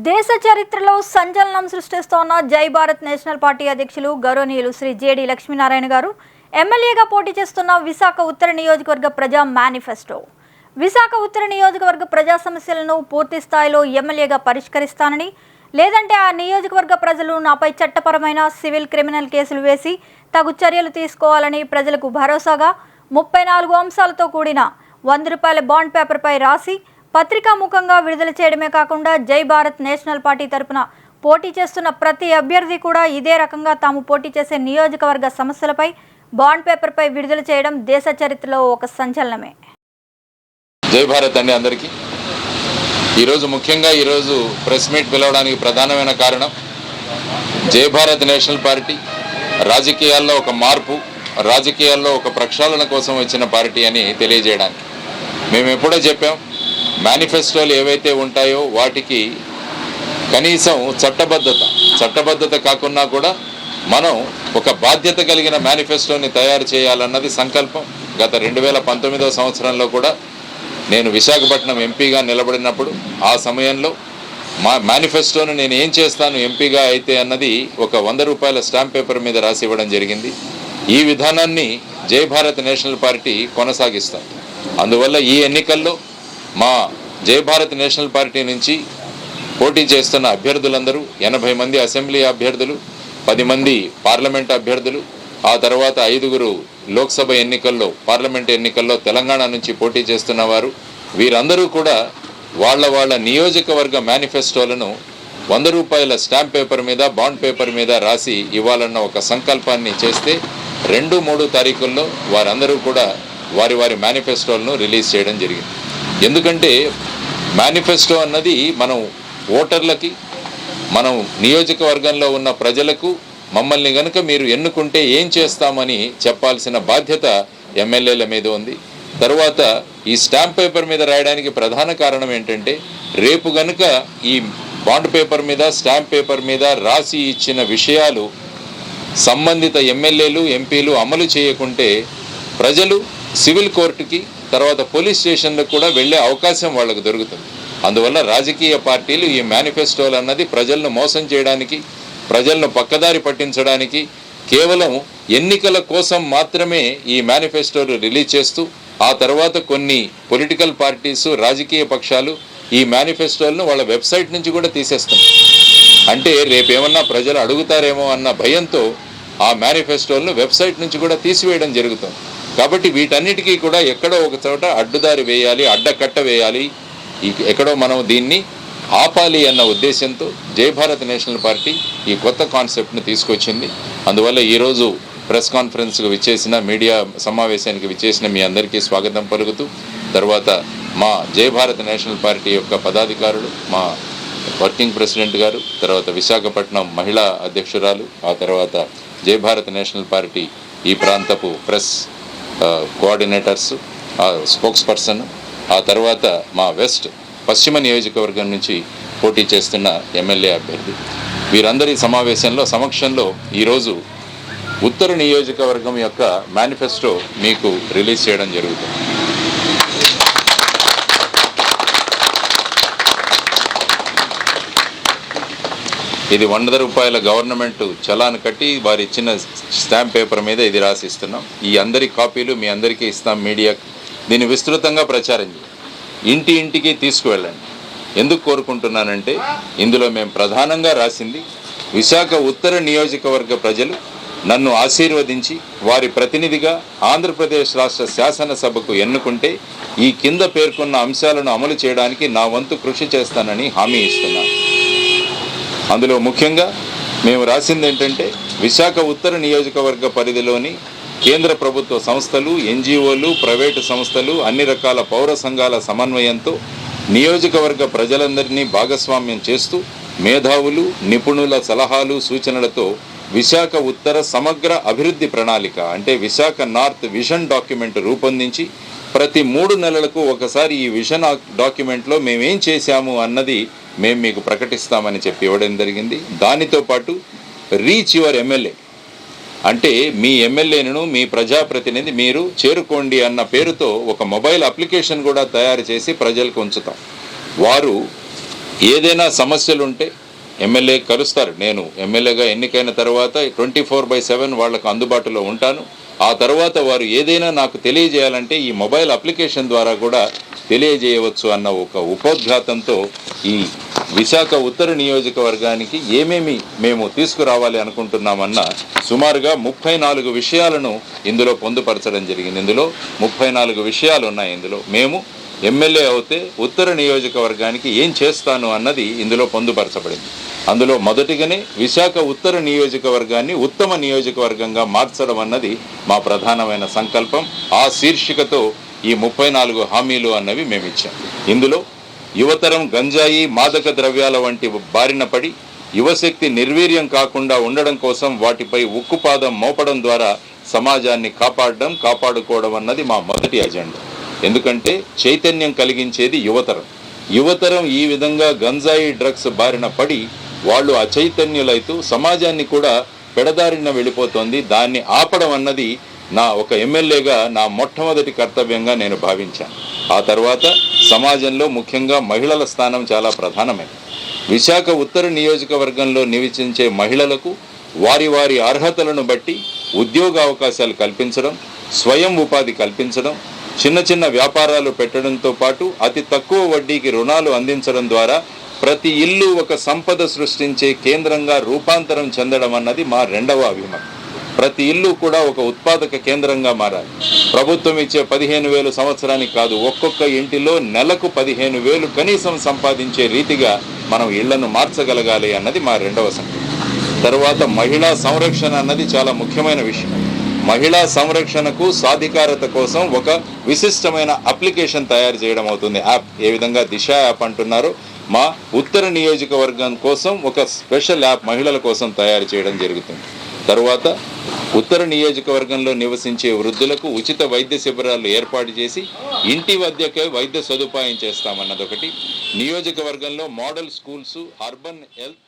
దేశ చరిత్రలో సంచలనం సృష్టిస్తోన్న జై భారత్ నేషనల్ పార్టీ అధ్యక్షులు గౌరవనీయులు శ్రీ జేడి లక్ష్మీనారాయణ గారు ఎమ్మెల్యేగా పోటీ చేస్తున్న విశాఖ ఉత్తర నియోజకవర్గ ప్రజా మేనిఫెస్టో. విశాఖ ఉత్తర నియోజకవర్గ ప్రజా సమస్యలను పూర్తి స్థాయిలో ఎమ్మెల్యేగా పరిష్కరిస్తానని లేదంటే ఆ నియోజకవర్గ ప్రజలు నాపై చట్టపరమైన సివిల్ క్రిమినల్ కేసులు వేసి తగు చర్యలు తీసుకోవాలని ప్రజలకు భరోసాగా ముప్పై నాలుగు అంశాలతో కూడిన వంద రూపాయల బాండ్ పేపర్పై రాసి పత్రికా ముఖంగా విడుదల చేయడమే కాకుండా జై భారత్ నేషనల్ పార్టీ తరపున పోటీ చేస్తున్న ప్రతి అభ్యర్థి కూడా ఇదే రకంగా తాము పోటీ చేసే నియోజకవర్గ సమస్యలపై బాండ్ పేపర్పై విడుదల చేయడం దేశ చరిత్రలో ఒక సంచలనమే. జై భారత్ అండి అందరికీ. ఈరోజు ముఖ్యంగా ఈరోజు ప్రెస్ మీట్ పిలవడానికి ప్రధానమైన కారణం జై భారత్ నేషనల్ పార్టీ రాజకీయాల్లో ఒక మార్పు రాజకీయాల్లో ఒక ప్రక్షాళన కోసం వచ్చిన పార్టీ అని తెలియజేయడానికి. మేము ఎప్పుడో చెప్పాం మేనిఫెస్టోలు ఏవైతే ఉంటాయో వాటికి కనీసం చట్టబద్ధత చట్టబద్ధత కాకున్నా కూడా మనం ఒక బాధ్యత కలిగిన మేనిఫెస్టోని తయారు చేయాలన్నది సంకల్పం. గత రెండు వేల పంతొమ్మిదవ సంవత్సరంలో కూడా నేను విశాఖపట్నం ఎంపీగా నిలబడినప్పుడు ఆ సమయంలో మా మేనిఫెస్టోను నేను ఏం చేస్తాను ఎంపీగా అయితే అన్నది ఒక వంద రూపాయల స్టాంప్ పేపర్ మీద రాసి ఇవ్వడం జరిగింది. ఈ విధానాన్ని జై భారత్ నేషనల్ పార్టీ కొనసాగిస్తాం. అందువల్ల ఈ ఎన్నికల్లో మా జయభారత్ నేషనల్ పార్టీ నుంచి పోటీ చేస్తున్న అభ్యర్థులందరూ ఎనభై మంది అసెంబ్లీ అభ్యర్థులు పది మంది పార్లమెంట్ అభ్యర్థులు ఆ తర్వాత ఐదుగురు లోక్సభ ఎన్నికల్లో పార్లమెంట్ ఎన్నికల్లో తెలంగాణ నుంచి పోటీ చేస్తున్న వారు వీరందరూ కూడా వాళ్ళ వాళ్ళ నియోజకవర్గ మేనిఫెస్టోలను వంద రూపాయల స్టాంప్ పేపర్ మీద బాండ్ పేపర్ మీద రాసి ఇవ్వాలన్న ఒక సంకల్పాన్ని చేస్తే రెండు మూడు తారీఖుల్లో వారందరూ కూడా వారి వారి మేనిఫెస్టోలను రిలీజ్ చేయడం జరిగింది. ఎందుకంటే మేనిఫెస్టో అన్నది మనం ఓటర్లకి మనం నియోజకవర్గంలో ఉన్న ప్రజలకు మమ్మల్ని గనుక మీరు ఎన్నుకుంటే ఏం చేస్తామని చెప్పాల్సిన బాధ్యత ఎమ్మెల్యేల మీద ఉంది. తరువాత ఈ స్టాంప్ పేపర్ మీద రాయడానికి ప్రధాన కారణం ఏంటంటే రేపు గనుక ఈ బాండ్ పేపర్ మీద స్టాంప్ పేపర్ మీద రాసి ఇచ్చిన విషయాలు సంబంధిత ఎమ్మెల్యేలు ఎంపీలు అమలు చేయకుంటే ప్రజలు సివిల్ కోర్టుకి తర్వాత పోలీస్ స్టేషన్లకు కూడా వెళ్ళే అవకాశం వాళ్ళకు దొరుకుతుంది. అందువల్ల రాజకీయ పార్టీలు ఈ మేనిఫెస్టోలు అన్నది ప్రజలను మోసం చేయడానికి ప్రజలను పక్కదారి పట్టించడానికి కేవలం ఎన్నికల కోసం మాత్రమే ఈ మేనిఫెస్టోలు రిలీజ్ చేస్తూ ఆ తర్వాత కొన్ని పొలిటికల్ పార్టీసు రాజకీయ పక్షాలు ఈ మేనిఫెస్టోలను వాళ్ళ వెబ్సైట్ నుంచి కూడా తీసేస్తున్నాయి. అంటే రేపేమన్నా ప్రజలు అడుగుతారేమో అన్న భయంతో ఆ మేనిఫెస్టోలను వెబ్సైట్ నుంచి కూడా తీసివేయడం జరుగుతుంది. కాబట్టి వీటన్నిటికీ కూడా ఎక్కడో ఒక చోట అడ్డుదారి వేయాలి అడ్డకట్ట వేయాలి. ఎక్కడో మనం దీన్ని ఆపాలి అన్న ఉద్దేశంతో జై భారత్ నేషనల్ పార్టీ ఈ కొత్త కాన్సెప్ట్ను తీసుకొచ్చింది. అందువల్ల ఈరోజు ప్రెస్ కాన్ఫరెన్స్కి విచ్చేసిన మీడియా సమావేశానికి విచ్చేసిన మీ అందరికీ స్వాగతం పలుకుతూ తర్వాత మా జై భారత్ నేషనల్ పార్టీ యొక్క పదాధికారులు మా వర్కింగ్ ప్రెసిడెంట్ గారు తర్వాత విశాఖపట్నం మహిళా అధ్యక్షురాలు ఆ తర్వాత జై భారత్ నేషనల్ పార్టీ ఈ ప్రాంతపు ప్రెస్ కోఆర్డినేటర్స్ స్పోక్స్ పర్సన్ ఆ తర్వాత మా వెస్ట్ పశ్చిమ నియోజకవర్గం నుంచి పోటీ చేస్తున్న ఎమ్మెల్యే అభ్యర్థి. వీరందరి సమావేశంలో సమక్షంలో ఈరోజు ఉత్తర నియోజకవర్గం యొక్క మేనిఫెస్టో మీకు రిలీజ్ చేయడం జరుగుతుంది. ఇది వంద రూపాయల గవర్నమెంట్ చలాన్ కట్టి వారు ఇచ్చిన స్టాంప్ పేపర్ మీద ఇది రాసిస్తున్నాం ఈ అందరి కాపీలు మీ అందరికీ ఇస్తాం మీడియా. దీన్ని విస్తృతంగా ప్రచారం చేయండి ఇంటి ఇంటికి తీసుకువెళ్ళండి. ఎందుకు కోరుకుంటున్నానంటే ఇందులో మేము ప్రధానంగా రాసింది విశాఖ ఉత్తర నియోజకవర్గ ప్రజలు నన్ను ఆశీర్వదించి వారి ప్రతినిధిగా ఆంధ్రప్రదేశ్ రాష్ట్ర శాసనసభకు ఎన్నుకుంటే ఈ కింద పేర్కొన్న అంశాలను అమలు చేయడానికి నా వంతు కృషి చేస్తానని హామీ ఇస్తున్నాను. అందులో ముఖ్యంగా మేము రాసింది ఏంటంటే విశాఖ ఉత్తర నియోజకవర్గ పరిధిలోని కేంద్ర ప్రభుత్వ సంస్థలు ఎన్జిఓలు ప్రైవేటు సంస్థలు అన్ని రకాల పౌర సంఘాల సమన్వయంతో నియోజకవర్గ ప్రజలందరినీ భాగస్వామ్యం చేస్తూ మేధావులు నిపుణుల సలహాలు సూచనలతో విశాఖ ఉత్తర సమగ్ర అభివృద్ధి ప్రణాళిక అంటే విశాఖ నార్త్ విజన్ డాక్యుమెంట్ రూపొందించి ప్రతి మూడు నెలలకు ఒకసారి ఈ విజన్ డాక్యుమెంట్లో మేమేం చేశాము అన్నది మేము మీకు ప్రకటిస్తామని చెప్పి ఇవ్వడం జరిగింది. దానితో పాటు రీచ్ యువర్ ఎమ్మెల్యే అంటే మీ ఎమ్మెల్యేను మీ ప్రజాప్రతినిధి మీరు చేరుకోండి అన్న పేరుతో ఒక మొబైల్ అప్లికేషన్ కూడా తయారు చేసి ప్రజలకు ఉంచుతాం. వారు ఏదైనా సమస్యలు ఉంటే ఎమ్మెల్యే కలుస్తారు. నేను ఎమ్మెల్యేగా ఎన్నికైన తర్వాత ట్వంటీ ఫోర్ బై సెవెన్ వాళ్ళకు అందుబాటులో ఉంటాను. ఆ తర్వాత వారు ఏదైనా నాకు తెలియజేయాలంటే ఈ మొబైల్ అప్లికేషన్ ద్వారా కూడా తెలియజేయవచ్చు అన్న ఒక ఉపోద్ఘాతంతో ఈ విశాఖ ఉత్తర నియోజకవర్గానికి ఏమేమి మేము తీసుకురావాలి అనుకుంటున్నామన్న సుమారుగా ముప్పై నాలుగు విషయాలను ఇందులో పొందుపరచడం జరిగింది. ఇందులో ముప్పై నాలుగు విషయాలు ఉన్నాయి ఇందులో. మేము ఎమ్మెల్యే అవుతే ఉత్తర నియోజకవర్గానికి ఏం చేస్తాను అన్నది ఇందులో పొందుపరచబడింది. అందులో మొదటిగానే విశాఖ ఉత్తర నియోజకవర్గాన్ని ఉత్తమ నియోజకవర్గంగా మార్చడం అన్నది మా ప్రధానమైన సంకల్పం. ఆ శీర్షికతో ఈ ముప్పై నాలుగు హామీలు అన్నవి మేము ఇచ్చాం ఇందులో యువతరం గంజాయి మాదక ద్రవ్యాల వంటి బారిన పడి యువశక్తి నిర్వీర్యం కాకుండా ఉండడం కోసం వాటిపై ఉక్కుపాదం మోపడం ద్వారా సమాజాన్ని కాపాడడం కాపాడుకోవడం అన్నది మా మొదటి అజెండా. ఎందుకంటే చైతన్యం కలిగించేది యువతరం. యువతరం ఈ విధంగా గంజాయి డ్రగ్స్ బారిన పడి వాళ్ళు అచైతన్యులైతూ సమాజాన్ని కూడా పెడదారిన వెళ్ళిపోతోంది. దాన్ని ఆపడం అన్నది నా ఒక ఎమ్మెల్యేగా నా మొట్టమొదటి కర్తవ్యంగా నేను భావించాను. ఆ తర్వాత సమాజంలో ముఖ్యంగా మహిళల స్థానం చాలా ప్రధానమైనది విశాఖ ఉత్తర నియోజకవర్గంలో నివసించే మహిళలకు వారి వారి అర్హతలను బట్టి ఉద్యోగ అవకాశాలు కల్పించడం స్వయం ఉపాధి కల్పించడం చిన్న చిన్న వ్యాపారాలు పెట్టడంతో పాటు అతి తక్కువ వడ్డీకి రుణాలు అందించడం ద్వారా ప్రతి ఇల్లు ఒక సంపద సృష్టించే కేంద్రంగా రూపాంతరం చెందడం అన్నది మా రెండవ అభిమానం ప్రతి ఇల్లు కూడా ఒక ఉత్పాదక కేంద్రంగా మారాలి. ప్రభుత్వం ఇచ్చే పదిహేను వేలు సంవత్సరానికి కాదు ఒక్కొక్క ఇంటిలో నెలకు పదిహేను వేలు కనీసం సంపాదించే రీతిగా మనం ఇళ్ళను మార్చగలగాలి అన్నది మా రెండవ సంఖ్య తర్వాత మహిళా సంరక్షణ అన్నది చాలా ముఖ్యమైన విషయం. మహిళా సంరక్షణకు సాధికారత కోసం ఒక విశిష్టమైన అప్లికేషన్ తయారు చేయడం అవుతుంది. యాప్ ఏ విధంగా దిశ యాప్ అంటున్నారో. మా ఉత్తర నియోజకవర్గం కోసం ఒక స్పెషల్ యాప్ మహిళల కోసం తయారు చేయడం జరుగుతుంది. తరువాత ఉత్తర నియోజకవర్గంలో నివసించే వృద్ధులకు ఉచిత వైద్య శిబిరాలు ఏర్పాటు చేసి ఇంటి వద్దకే వైద్య సదుపాయం చేస్తామన్నది ఒకటి నియోజకవర్గంలో మోడల్ స్కూల్స్ అర్బన్ హెల్త్